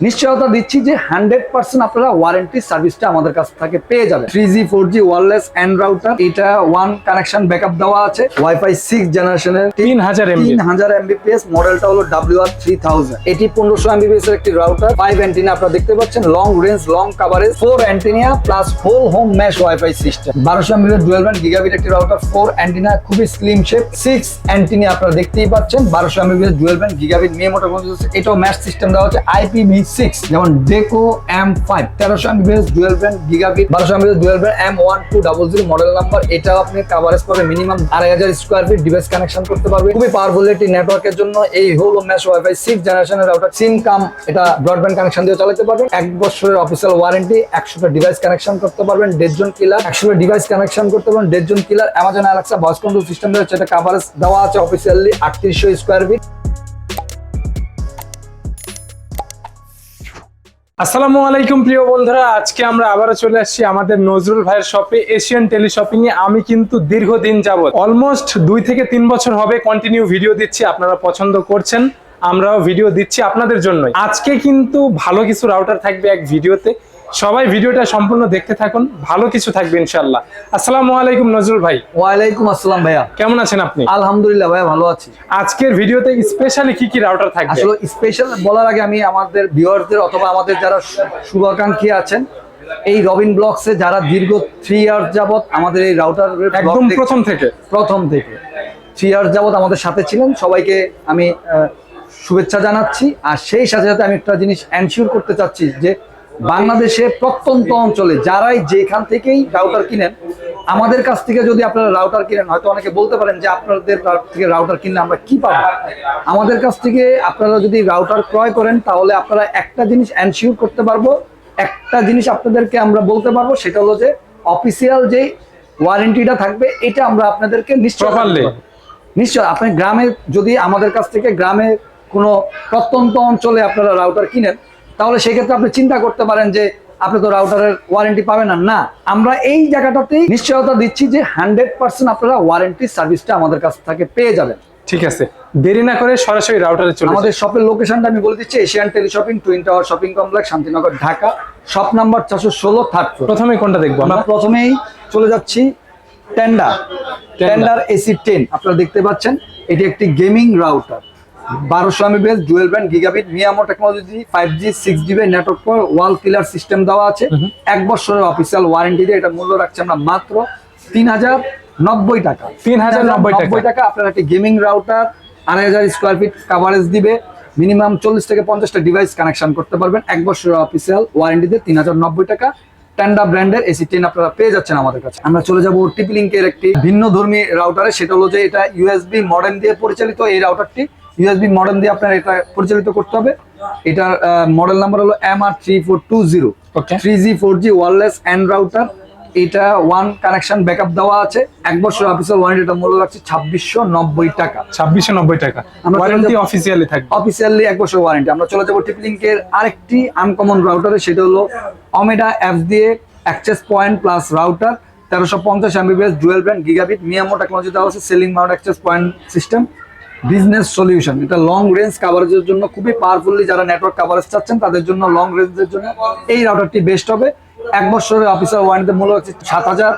নিশ্চয়তা দিচ্ছি যে হান্ড্রেড পার্সেন্ট আপনারা ওয়ারেন্টি সার্ভিসটা আমাদের কাছ থেকে পেয়ে যাবেন। Three G four G wireless and router এটা ওয়ান কানেকশন ব্যাকআপ দেওয়া আছে। ওয়াইফাই সিক্স জেনারেশনের তিন হাজার তিন হাজার এমবিপিএস মডেলটা হলো ডাব্লিউ আর থ্রি থাউজেন্ড এটি পনেরোশো এমবিপিএস এর একটি রাউটার ফাইভ অ্যান্টিনা আপনারা দেখতে পাচ্ছেন long range long coverage four antenna plus whole home mesh wifi system বারোশো এমবিপিএস ডুয়েল ব্যান্ড গিগাবিট একটি রাউটার ফোর অ্যান্টিনা খুবই স্লিম শেপ সিক্স অ্যান্টিনা আপনারা দেখতেই পাচ্ছেন। বারোশো এমবিপিএস ডুয়েল ব্যান্ড গিগাবিট নিয়ে মোটা এটাও ম্যাশ সিস্টেম দেওয়া হচ্ছে আইপিভি সিক্স যেমন ডেকো এম ফাইভ তেরোশো এমবিপিএস ডুয়েল ব্যান্ড গিগাবিট বারোশো Mbps dual band M one two double zero model number এটাও আপনি কাভারেজ পাবেন মিনিমাম আড়াই হাজার স্কোয়ার ফিট ডিভাইস কানেকশন করতে পারবে। খুবই পাওয়ারফুল একটি নেটওয়ার্কের জন্য এই হলো ম্যাশ ওয়াইফাই সিক্স জেনারেশনের রাউটার সিম কাম এটা ব্রডব্যান্ড কানেকশন দিয়ে চালাতে পারবেন। এক বছরের অফিসিয়াল ওয়ারেন্টি একশোটা ডিভাইস কানেকশন করতে পারবেন দেড় জন কিলার একশোটা ডিভাইস কানেকশন করতে পারবেন dead zone killer Amazon Alexa voice control system রয়েছে, এটা কাভারেজ দেওয়া আছে অফিসিয়ালি আটত্রিশশো স্কোয়ার ফিট আসসালামু আলাইকুম প্রিয় বন্ধুরা, আজকে আমরা আবারও চলে আসছি আমাদের নজরুল ভাইয়ের শপে, এশিয়ান টেলি শপিং এ আমি কিন্তু দীর্ঘদিন যাবত অলমোস্ট দুই থেকে তিন বছর হবে কন্টিনিউ ভিডিও দিচ্ছি, আপনারা পছন্দ করছেন, আমরাও ভিডিও দিচ্ছি আপনাদের জন্যই। আজকে কিন্তু ভালো কিছু রাউটার থাকবে এক ভিডিওতে সবাই ভিডিওটা সম্পূর্ণ দেখতে থাকুন ভালো কিছু থাকবে ইনশাল্লাহ আসসালামু আলাইকুম নজরুল ভাই। ওয়ালাইকুম আসসালাম ভাইয়া। কেমন আছেন আপনি? আলহামদুলিল্লাহ ভাইয়া ভালো আছি। আজকের ভিডিওতে স্পেশালি কি কি রাউটার থাকবে? আসলে স্পেশাল বলার আগে আমি আমাদের ভিউয়ারদের অথবা আমাদের যারা শুভাকাঙ্ক্ষী আছেন এই রবিন ব্লগসে যারা দীর্ঘ থ্রি ইয়ার্স যাবত আমাদের এই রাউটার একদম প্রথম থেকে। প্রথম থেকে। থ্রি ইয়ার্স যাবত আমাদের সাথে ছিলেন সবাইকে আমি শুভেচ্ছা জানাচ্ছি। আর সেই সাথে সাথে আমি একটা জিনিস এনশিওর করতে চাচ্ছি যে বাংলাদেশে প্রত্যন্ত অঞ্চলে যারাই যেখান থেকেই রাউটার কিনেন আমাদের কাছ থেকে যদি আপনারা রাউটার কিনেন হয়তো অনেকে বলতে পারেন যে আপনাদের থেকে রাউটার কিনলে আমরা কি পাবো আমাদের কাছ থেকে আপনারা যদি রাউটার ক্রয় করেন তাহলে আপনারা একটা জিনিস এনশিওর করতে পারব একটা জিনিস আপনাদেরকে আমরা বলতে পারব সেটা হলো যে অফিসিয়াল যে ওয়ারেন্টিটা থাকবে এটা আমরা আপনাদেরকে নিশ্চয়। নিশ্চয় আপনি গ্রামে যদি আমাদের কাছ থেকে গ্রামে কোনো প্রত্যন্ত অঞ্চলে আপনারা রাউটার কিনেন তাহলে সেক্ষেত্রে আপনি চিন্তা করতে পারেন যে আপনি তো রাউটারের ওয়ারেন্টি পাবেন না না। আমরা এই জায়গাটাতেই নিশ্চয়তা দিচ্ছি যে হান্ড্রেড পার্সেন্ট আপনারা ওয়ারেন্টি সার্ভিসটা আমাদের কাছ থেকে পেয়ে যাবেন। ঠিক আছে। দেরি না করে সরাসরি রাউটারে চলে। আমাদের শপের লোকেশনটা আমি বলে দিচ্ছি Asian tele shopping twin tower shopping complex Shantinagar Dhaka. Shop number চারশো ষোলো থার্ড প্রথমে কোনটা দেখব আমরা? প্রথমেই চলে যাচ্ছি টেন্ডার টেন্ডার এসি টেন আপনারা দেখতে পাচ্ছেন এটি একটি গেমিং রাউটার বারোশো MBS dual band gigabit MIMO technology five G six GB network wall killer system দেওয়া আছে। এক বছরের অফিসিয়াল ওয়ারেন্টি দিয়ে এটা মূল্য রাখছে আমরা মাত্র তিন হাজার নব্বই টাকা। 3,090 টাকা। টাকা আপনার একটি গেমিং রাউটার আড়াই হাজার স্কোয়ার ফিট কাভারেজ দিবে। মিনিমাম চল্লিশ থেকে পঞ্চাশটা ডিভাইস কানেকশন করতে পারবেন। এক বছরের অফিসিয়াল ওয়ারেন্টিতে তিন হাজার নব্বই টাকা। ট্যান্ডা ব্র্যান্ডের এসি টেন আপনারা পেয়ে যাচ্ছেন আমাদের কাছে। আমরা চলে যাব টিপি লিঙ্কের একটি ভিন্ন ধর্মী রাউটারে সেটা হলো যে এটা ইউএসবি মডেল দিয়ে পরিচালিত এই রাউটারটি ইউএসবি মডেল দিয়ে আপনার এটা পরিচালিত করতে হবে। এটার মডেল নাম্বার হলো M R three four two zero three G four G wireless and router এটা ওয়ান কানেকশন ব্যাকআপ দেওয়া আছে। এক বছর অফিসিয়াল ওয়ারেন্টি এটা মূল্য রাখছে ছাব্বিশশো নব্বই টাকা। ছাব্বিশশো নব্বই টাকা। আমরা ওয়ারেন্টি অফিসিয়ালি থাকবে। অফিসিয়ালি এক বছর ওয়ারেন্টি আমরা চলে যাব টিপলিঙ্কের আরেকটি আনকমন রাউটারে সেটা হলো অমেডা অ্যাপ দিয়ে অ্যাক্সেস পয়েন্ট প্লাস রাউটার তেরোশো পঞ্চাশ Mbps dual brand gigabit MIMO technology দেওয়া আছে। Ceiling mount access point system business solution এটা লং রেঞ্জ কাভারেজের জন্য খুবই পাওয়ারফুলি যারা নেটওয়ার্ক কাভারেজ চাচ্ছেন তাদের জন্য লং রেঞ্জের জন্য এই রাউটারটি বেস্ট হবে। এক বছরের অফিসার ওয়ারেন্টিতে মূল্য হচ্ছে সাত হাজার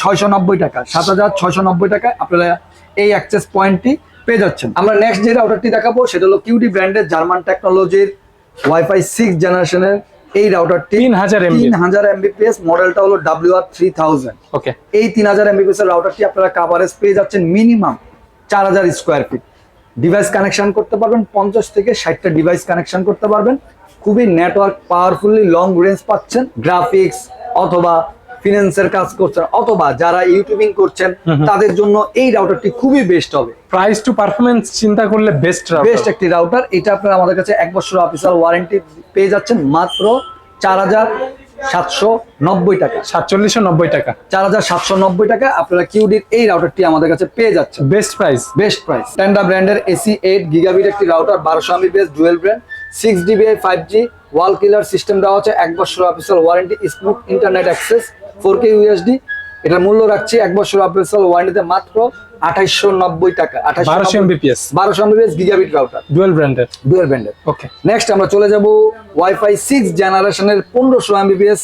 ছয়শো নব্বই টাকা। সাত হাজার ছয়শো নব্বই টাকায় আপনারা এই অ্যাক্সেস পয়েন্টটি পেয়ে যাচ্ছেন। আমরা নেক্সট যে রাউটারটি দেখাবো সেটা হলো কিউডি ব্র্যান্ডের জার্মান টেকনোলজির ওয়াইফাই সিক্স জেনারেশনের এই রাউটারটি 3000 হাজার তিন হাজার এমবিপিএস মডেলটা হলো W R three thousand okay এই তিন হাজার এমবিপিএস এর রাউটারটি আপনারা কাভারেজ পেয়ে যাচ্ছেন মিনিমাম চার হাজার স্কোয়ার ফিট ডিভাইস কানেকশন করতে পারবেন পঞ্চাশ থেকে ষাটটা ডিভাইস কানেকশন করতে পারবেন। খুবই নেটওয়ার্ক পাওয়ারফুলি লং রেঞ্জ পাচ্ছেন গ্রাফিক্স অথবা ফিনান্সের কাজ করছেন অথবা যারা ইউটিউবিং করছেন তাদের জন্য এই রাউটারটি খুবই বেস্ট হবে। প্রাইস টু পারফরমেন্স চিন্তা করলে বেস্ট বেস্ট একটি রাউটার এটা আপনারা আমাদের কাছে এক বছর অফিসিয়াল ওয়ারেন্টি পেয়ে যাচ্ছেন মাত্র চার হাজার সাতশো নব্বই টাকা। সাতচল্লিশশো নব্বই টাকা। চার হাজার সাতশো নব্বই টাকা আপনারা কিউডির এই রাউটারটি আমাদের কাছে পেয়ে যাচ্ছেন। বেস্ট প্রাইস বেস্ট প্রাইস ব্র্যান্ডের এসি এইট গিগাবিট একটি রাউটার বারোশো dual brand six dBi five G wall killer system দেওয়া হচ্ছে এক বছর official warranty smooth internet access four K USD এটার মূল্য রাখছি এক বছর অফিসিয়াল ওয়ারেন্টিতে মাত্র নব্বই টাকা বারোশো এমবিপিএস বারোশো Mbps gigabit router dual dual okay next আমরা চলে যাব ওয়াইফাই সিক্স জেনারেশনের পনেরোশো Mbps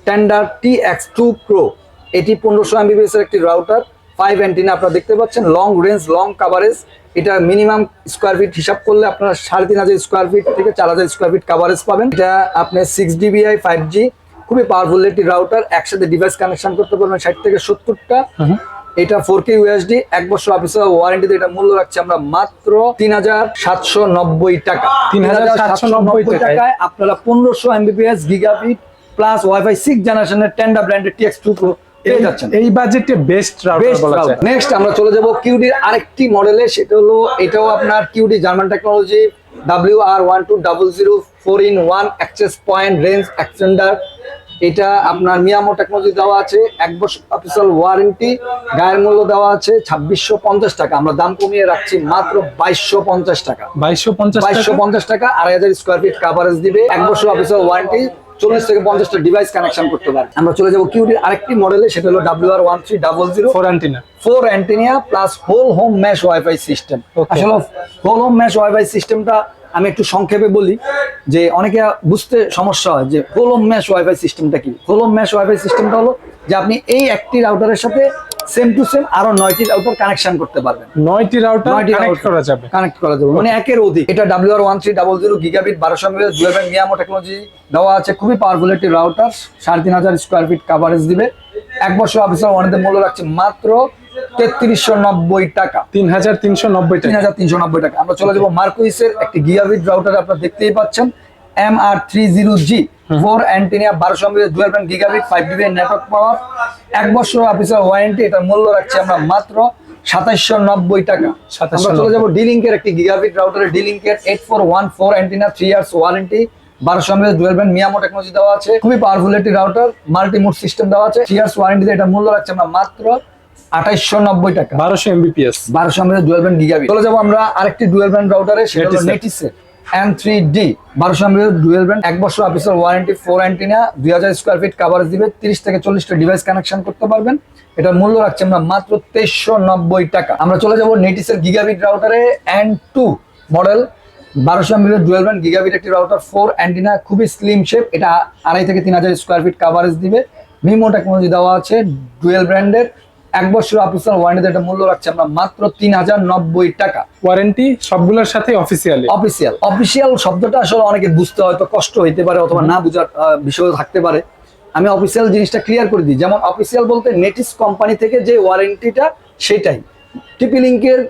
standard T X two pro এটি পনেরোশো এমবিপিএস এর একটি রাউটার ফাইভ অ্যান্টিনা আপনারা দেখতে পাচ্ছেন লং রেঞ্জ লং কাভারেজ এটা মিনিমাম স্কোয়ার ফিট হিসাব করলে আপনারা সাড়ে তিন হাজার স্কোয়ার ফিট থেকে চার হাজার স্কোয়ার ফিট কাভারেজ পাবেন। এটা আপনি সিক্স ডিবিআই ফাইভ জি খুবই পাওয়ারফুল একটি রাউটার একসাথে ডিভাইস কানেকশন করতে পারবেন ষাট থেকে সত্তরটা। এটা ফোর কে ইউএসডি এক বছর অফিসিয়াল ওয়ারেন্টিতে এটা মূল্য রাখছে আমরা মাত্র তিন হাজার সাতশো নব্বই টাকা। 3,790 টাকায়। আপনারা পনেরোশো Mbps gigabit plus wifi six জেনারেশনের টেন্ডা ব্র্যান্ডের টিএক্স টু প্রো এই বাজেটে বেস্ট নেক্সট আমরা চলে যাব কিউডির আরেকটি মডেলে সেটা হলো এটাও আপনার Cudy German technology W R one two double zero four in one access point range extender এটা আপনার মিয়ামো টেকনোলজি দেওয়া আছে এক বছর অফিসিয়াল ওয়ারেন্টি গায়ের মূল্য দেওয়া আছে ছাব্বিশশো পঞ্চাশ টাকা। আমরা দাম কমিয়ে রাখছি মাত্র বাইশশো পঞ্চাশ টাকা। বাইশশো পঞ্চাশ বাইশশো পঞ্চাশ টাকা আড়াই হাজার স্কোয়ার ফিট কাভারেজ দিবে। এক বছর অফিসিয়াল ওয়ারেন্টি চল্লিশ থেকে পঞ্চাশটা ডিভাইস কানেকশন করতে পারে আমরা চলে যাব কিউডির আরেকটি মডেলে সেটা হলো W R one three double zero four antenna four antenna plus whole home mesh wifi system আসলে হোল হোম ম্যাশ ওয়াইফাই সিস্টেমটা আমি একটু সংক্ষেপে বলি যে অনেকে বুঝতে সমস্যা হয় যে হোল হোম ম্যাশ ওয়াইফাই সিস্টেমটা কি? হোল হোম ম্যাশ ওয়াইফাই সিস্টেমটা হলো যে আপনি এই একটি রাউটারের সাথে সেম টু সেম আরও নয়টি রাউটার কানেকশন করতে পারবেন। নয়টি রাউটার নয়টি কানেক্ট করা যাবে। কানেক্ট করা যাবে। মানে একের অধিক। এটা W R one three double zero gigabit বারোশো ডুয়েল ব্যান্ড মিয়ামো টেকনোলজি দেওয়া আছে। খুবই পাওয়ারফুল একটি রাউটার সাড়ে তিন হাজার স্কোয়ার ফিট কাভারেজ দিবে। এক বছর অফিসার ওয়ানেতে মূল্য রাখছে মাত্র তেত্রিশশো নব্বই টাকা। তিন হাজার তিনশো নব্বই তিন হাজার তিনশো নব্বই টাকা। আমরা চলে যাব মার্কুইসের একটি গিগাবিট রাউটার আপনারা দেখতেই পাচ্ছেন। M R three zero G four antenna বারোশো Mbps dual band gigabit five dB network power এক বছর অফিসার ওয়ারেন্টি এটার মূল্য রাখছে আমরা মাত্র সাতাইশশো নব্বই টাকা। আমরা চলে যাব ডিলিঙ্কের একটি গিগাবিট রাউটারের ডিলিঙ্কের eight four one four antenna three years warranty বারোশো Mbps dual band MIMO technology দেওয়া আছে। খুবই পাওয়ারফুল একটি রাউটার মাল্টি মোড সিস্টেম দেওয়া আছে। থ্রি ইয়ার্স ওয়ারেন্টিতে এটা মূল্য রাখছে আমরা মাত্র আঠাইশশো নব্বই টাকা। বারোশো এমবিপিএস। বারোশো এমএস ডুয়েল ব্যান্ড গিগাবিট চলে যাব আমরা আরেকটি ডুয়েল ব্যান্ড রাউটারে সেটা হলো। নেটিসের এম থ্রি ডি বারোশো এমএস ডুয়েল ব্যান্ড এক বছর অফিসিয়াল ওয়ারেন্টি ফোর অ্যান্টিনা দুই হাজার স্কোয়ার ফিট কাভারেজ দিবে তিরিশ থেকে চল্লিশটা ডিভাইস কানেকশন করতে পারবেন। এটার মূল্য রাখছে আমরা মাত্র তেইশশো নব্বই টাকা। আমরা চলে যাব নেটিসের গিগাবিট রাউটারে এন টু মডেল বারোশো এমবিএস ডুয়েল ব্যান্ড গিগাবিট একটি রাউটার ফোর অ্যান্টিনা খুবই স্লিম শেপ এটা আড়াই থেকে তিন হাজার স্কোয়ার ফিট কাভারেজ দিবে। মিমো টেকনোলজি দেওয়া আছে ডুয়েল ব্র্যান্ডের এক বছর অফিসিয়াল ওয়ারেন্টিতে এটা মূল্য রাখছে আমরা মাত্র তিন হাজার নব্বই টাকা। ওয়ারেন্টি সবগুলোর সাথে অফিসিয়ালি? অফিসিয়াল। অফিসিয়াল শব্দটা আসলে অনেকে বুঝতে হয়তো কষ্ট হইতে পারে অথবা না বুঝার বিষয় থাকতে পারে। আমি অফিসিয়াল জিনিসটা ক্লিয়ার করে দিই। যেমন অফিসিয়াল বলতে নেটিস কোম্পানি থেকে যে ওয়ারেন্টিটা সেটাই। টিপি লিঙ্কের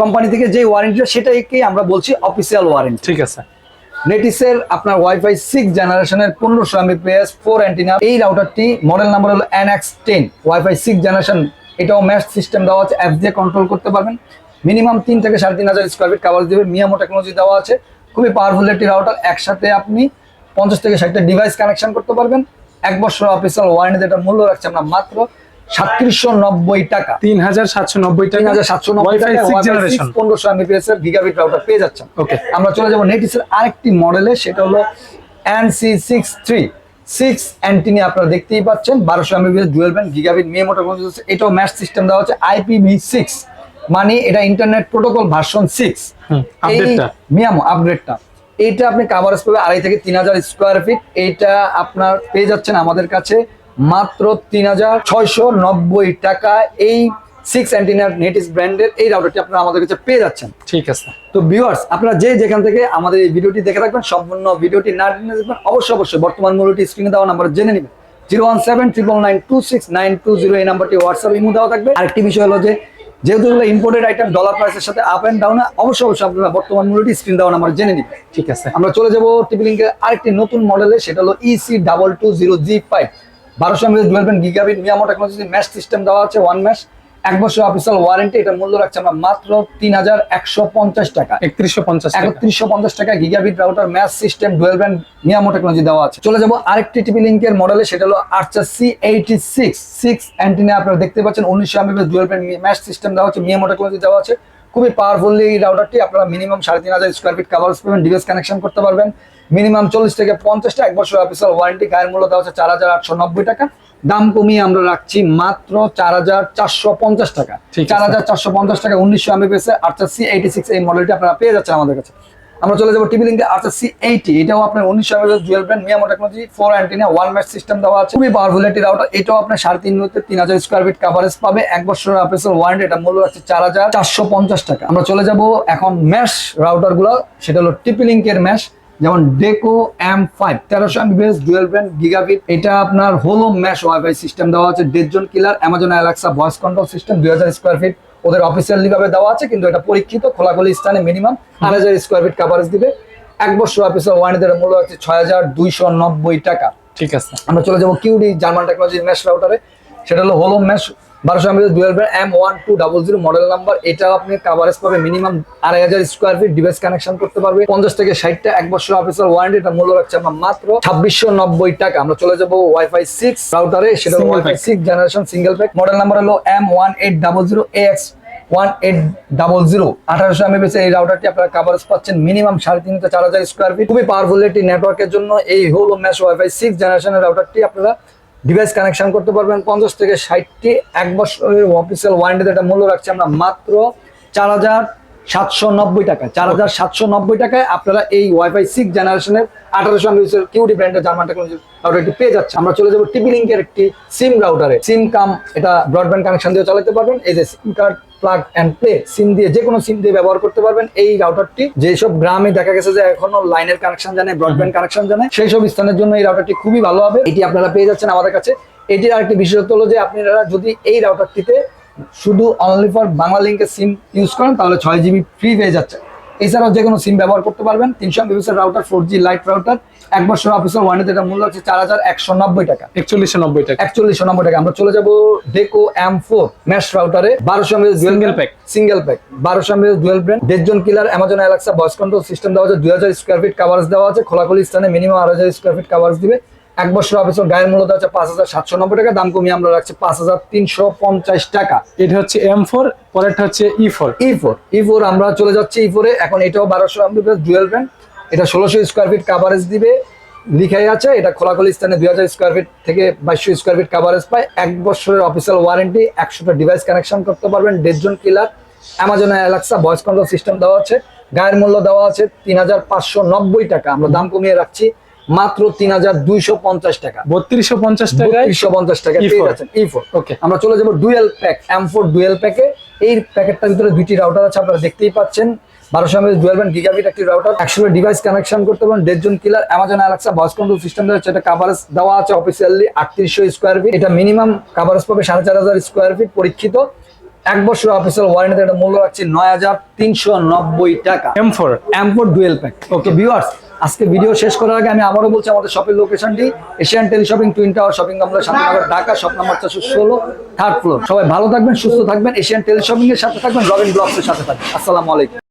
কোম্পানি থেকে যে ওয়ারেন্টিটা সেটাইকে আমরা বলছি অফিসিয়াল ওয়ারেন্টি ঠিক আছে। নেটিসের আপনার ওয়াইফাই সিক্স জেনারেশনের পনেরোশো এমবিপিএস ফোর অ্যান্টিনা এই রাউটারটি মডেল নাম্বার হলো N X ten wifi six generation এটাও ম্যাশ সিস্টেম দেওয়া আছে অ্যাপ দিয়ে কন্ট্রোল করতে পারবেন। মিনিমাম তিন থেকে সাড়ে তিন হাজার স্কোয়ার ফিট কাভার দেবে। মিয়ামো টেকনোলজি দেওয়া আছে। খুবই পাওয়ারফুল একটি রাউটার একসাথে আপনি পঞ্চাশ থেকে ষাটটা ডিভাইস কানেকশন করতে পারবেন। এক বছর অফিসিয়াল ওয়ারেন্টি এটার মূল্য রাখছে আমরা মাত্র সাতত্রিশশো নব্বই টাকা। তিন হাজার সাতশো নব্বই তিন হাজার সাতশো নব্বই পনেরোশো এমবিপিএস এর গিগাবিট রাউটার পেয়ে যাচ্ছেন। Okay. আমরা চলে যাব নেটিসের আরেকটি মডেলে সেটা হলো সিক্স থ্রি সিক্স অ্যান্টিনি আপনারা দেখতেই পাচ্ছেন বারোশো Mbps dual band gigabit MIMO technology এটাও ম্যাচ সিস্টেম দেওয়া হচ্ছে আইপিভি সিক্স মানে এটা internet protocol version six MIMO আপগ্রেডটা এইটা আপনি কাভারেজ পাবে আড়াই থেকে তিন হাজার স্কোয়ার ফিট এইটা আপনার পেয়ে যাচ্ছেন আমাদের কাছে মাত্র তিন হাজার ছয়শো নব্বই টাকা এই সিক্স অ্যান্টিনার নেটিস ব্র্যান্ডের এই রাউটারটি আপনারা আমাদের কাছে পেয়ে যাচ্ছেন। ঠিক আছে। তো ভিউয়ার্স আপনারা যে যেখান থেকে আমাদের এই ভিডিওটি দেখে থাকবেন সম্পূর্ণ ভিডিওটি না জেনে দেখবেন অবশ্যই অবশ্যই বর্তমান মূল্যটি স্ক্রিনে দেওয়া নাম্বার জেনে নেবেন। Zero one seven triple nine two six nine two zero এই নাম্বারটি হোয়াটসঅ্যাপ ইমো দেওয়া থাকবে। আরেকটি বিষয় হলো যে যেহেতু এগুলো ইম্পোর্টেড আইটেম ডলার প্রাইসের সাথে আপ অ্যান্ড ডাউন অবশ্যই অবশ্যই আপনারা বর্তমান মূল্যটি স্ক্রিন দেওয়া নাম্বার জেনে নেবেন। ঠিক আছে। আমরা চলে যাব টিপি লিঙ্কের আরেকটি নতুন মডেলে সেটা হলো EC double two zero G five বারোশো Mbps dual band gigabit MIMO technology mesh system দেওয়া আছে ওয়ান ম্যাশ এক বছর অফিসিয়াল ওয়ারেন্টি এটা মূল্য রাখছে আমরা মাত্র তিন হাজার একশো পঞ্চাশ টাকা। একত্রিশশো পঞ্চাশ একত্রিশশো পঞ্চাশ টাকা gigabit router mesh system dual band MIMO technology দেওয়া আছে। চলে যাব আরেকটি টিপি লিঙ্কের মডেলে সেটা হলো Archer C eighty six six antenna আপনারা দেখতে পাচ্ছেন উনিশশো Mbps dual band mesh system দেওয়া আছে মিয়ামো টেকনোলজি দেওয়া আছে। খুবই পাওয়ারফুলি এই রাউটারটি আপনারা মিনিমাম সাড়ে তিন হাজার স্কোয়ার ফিট কাভার পাবেন ডিভাইস কানেকশন করতে পারবেন। মিনিমাম চল্লিশ থেকে পঞ্চাশটা এক বছর অফিসিয়াল ওয়ারেন্টি গায়ের মূল্য দেওয়া হচ্ছে চার হাজার আটশো নব্বই টাকা। দাম কমিয়ে আমরা রাখছি মাত্র চার হাজার চারশো পঞ্চাশ টাকা। চার হাজার চারশো পঞ্চাশ টাকা উনিশশো আমি পেয়েছে সি এইটি সিক্স এই মডেলটি আপনারা পেয়ে যাচ্ছেন আমাদের কাছে। আমরা চলে যাব টিভি লিঙ্কে আর্চার সি এইটি এটাও আপনার উনিশশো Mbps dual band MIMO technology four antenna one mesh system দেওয়া আছে। খুবই পাওয়ারফুল একটি রাউটার এটাও আপনার সাড়ে তিন হতে তিন হাজার স্কোয়ার ফিট কাভারেজ পাবে। এক বছরের আপেসের ওয়ারেন্টি এটা মূল্য আছে চার হাজার চারশো পঞ্চাশ টাকা। আমরা চলে যাব এখন ম্যাশ রাউটারগুলো, সেটা হলো টিপি লিঙ্কের ম্যাশ যেমন ডেকো এম ফাইভ তেরোশো এমবিএস ডুয়েল ব্র্যান্ড গিগাবিট এটা আপনার হোলো ম্যাশ ওয়াইফাই সিস্টেম দেওয়া আছে dead zone killer Amazon Alexa voice control system দুই হাজার স্কোয়ার ফিট ওদের অফিসিয়ালি ভাবে দেওয়া আছে কিন্তু এটা পরীক্ষিত খোলাখুলি স্থানে মিনিমাম আট হাজার স্কোয়ার ফিট কাভারেজ দিবে। এক বছর অফিস ওয়ানিদের মূল্য হচ্ছে ছয় হাজার দুইশো নব্বই টাকা। ঠিক আছে। আমরা চলে যাব কিউডি জার্মান টেকনোলজি ম্যাশ রাউটারে সেটা হলো হোলো ম্যাশ বারোশো dual band M one two double zero model number এটা আপনি কাভারেজ পাবে মিনিমাম আড়াই হাজার স্কোয়ার ফিট ডিভাইস কানেকশন করতে পারবে পঞ্চাশ থেকে ষাটটা এক বছর ওয়ারেন্টি এটা মূল্য রাখছে আমরা মাত্র ছাব্বিশশো নব্বই টাকা। আমরা চলে যাব ওয়াইফাই সিক্স রাউটারে সেটা wifi six generation single pack model number হলো M one eight double zero X one eight double zero আঠারোশো এমএবিএস এই রাউটারটি আপনারা কাভারেজ পাচ্ছেন মিনিমাম সাড়ে তিন থেকে চার হাজার স্কোয়ার ফিট খুবই পাওয়ারফুল একটি নেটওয়ার্কের জন্য এই হোল ম্যাশ ওয়াইফাই সিক্স জেনারেশনের রাউটারটি আপনারা ডিভাইস কানেকশন করতে পারবেন পঞ্চাশ থেকে ষাটটি। এক বছরের অফিসিয়াল ওয়ারেন্টিতে এটা মূল্য রাখছি আমরা মাত্র চার হাজার সাতশো নব্বই টাকা। চার হাজার সাতশো নব্বই টাকায় আপনারা এই ওয়াইফাই সিক্স জেনারেশনের আঠারোশো এমবিএসের কিউডি ব্র্যান্ডের জার্মান টেকনোলজি রাউটারটি পেয়ে যাচ্ছে আমরা চলে যাব টিভি লিঙ্কের একটি সিম রাউটারে সিম কাম এটা ব্রডব্যান্ড কানেকশন দিয়ে চালাতে পারবেন। এই যে SIM card plug and play SIM দিয়ে যে কোনো সিম দিয়ে ব্যবহার করতে পারবেন। এই রাউটারটি যেসব গ্রামে দেখা গেছে যে এখনও লাইনের কানেকশন জানে ব্রডব্যান্ড কানেকশন জানে সেই সব স্থানের জন্য এই রাউটারটি খুবই ভালো হবে। এটি আপনারা পেয়ে যাচ্ছেন আমাদের কাছে। এটির আরেকটি বিশেষত্ব হলো যে আপনারা যদি এই রাউটারটিতে শুধু অনলি ফর বাংলা লিঙ্কের সিম ইউজ করেন, তাহলে ছয় জিবি ফ্রি পেয়ে যাচ্ছে এছাড়াও যে কোনো সিম ব্যবহার করতে পারবেন। তিনশো এমবিএসের router four G lite router এক বছর অফিসিয়াল ওয়ারেন্টি এটা মূল্য হচ্ছে চার হাজার একশো নব্বই টাকা। একচল্লিশশো নব্বই টাকা। একচল্লিশশো নব্বই টাকা। আমরা চলে যাব ডেকো এম ফোর ম্যাশ রাউটারে বারোশো Mbps Single pack single pack বারোশো Mbps dual band dead zone killer Amazon Alexa voice control system দেওয়া আছে। দুই হাজার স্কোয়ার ফিট কাভার্স দেওয়া আছে। খোলাখুলি স্থানে মিনিমাম আড়াই হাজার স্কোয়ার ফিট কাভার্স দিবে। এক বছর অফিসের গায়ের মূল্য আছে পাঁচ হাজার সাতশো নব্বই টাকা দাম কমিয়ে আমরা রাখছি পাঁচ হাজার তিনশো পঞ্চাশ টাকা। এটা হচ্ছে এম ফোর পরেরটা হচ্ছে E four E four E four আমরা চলে যাচ্ছি ই ফোরে এখন এটাও বারোশো ডুয়েল ব্র্যান্ড এটা ষোলোশো স্কোয়ার ফিট কাভারেজ দিবে। লিখাই আছে এটা খোলাখুলি স্থানে দুই হাজার স্কোয়ার ফিট থেকে বাইশশো স্কোয়ার ফিট কাভারেজ পায়। এক বছরের অফিসিয়াল ওয়ারেন্টি একশোটা ডিভাইস কানেকশন করতে পারবেন। Dead zone killer Amazon Alexa voice control system দেওয়া আছে। গায়ের মূল্য দেওয়া আছে তিন হাজার পাঁচশো নব্বই টাকা। আমরা দাম কমিয়ে রাখছি মাত্র তিন হাজার দুইশো পঞ্চাশ টাকা। বত্রিশশো পঞ্চাশ টাকায় তিনশো পঞ্চাশ টাকা E4 পেয়ে যাচ্ছেন ই ফোর Okay. আমরা চলে যাব dual pack M four dual প্যাকে এই প্যাকেটটার ভিতরে দুইটি রাউটার আছে আপনারা দেখতেই পাচ্ছেন। বারোশো এমএস ডুয়েল ব্যান্ড গিগাবিট একটি রাউটার একশো ডিভাইস কানেকশন করতে পারেন dead zone killer Amazon Alexa voice control system হচ্ছে এটা কাভারেজ দেওয়া আছে অফিসিয়ালি আটত্রিশশো স্কোয়ার ফিট এটা মিনিমাম কাভারেজ পাবে সাড়ে চার হাজার স্কোয়ার ফিট পরীক্ষিত। এক বছর অফিসিয়াল ওয়ারেন্টিতে এটা মূল্য রাখছি নয় হাজার তিনশো নব্বই টাকা। এম ফোর এমপোর ডুয়েল প্যাক ওকে ভিউয়ার্স আজকে ভিডিও শেষ করার আগে আমি আবারও বলছি আমাদের শপের লোকেশনটি Asian tele shopping twin tower shopping complex Shantinagar Dhaka shop number চারশো ষোলো থার্ড ফ্লোর সবাই ভালো থাকবেন, সুস্থ থাকবেন এশিয়ান টেলি শপিং এর সাথে থাকবেন রবিন ব্লগসের সাথে থাকবেন। আসসালামু আলাইকুম।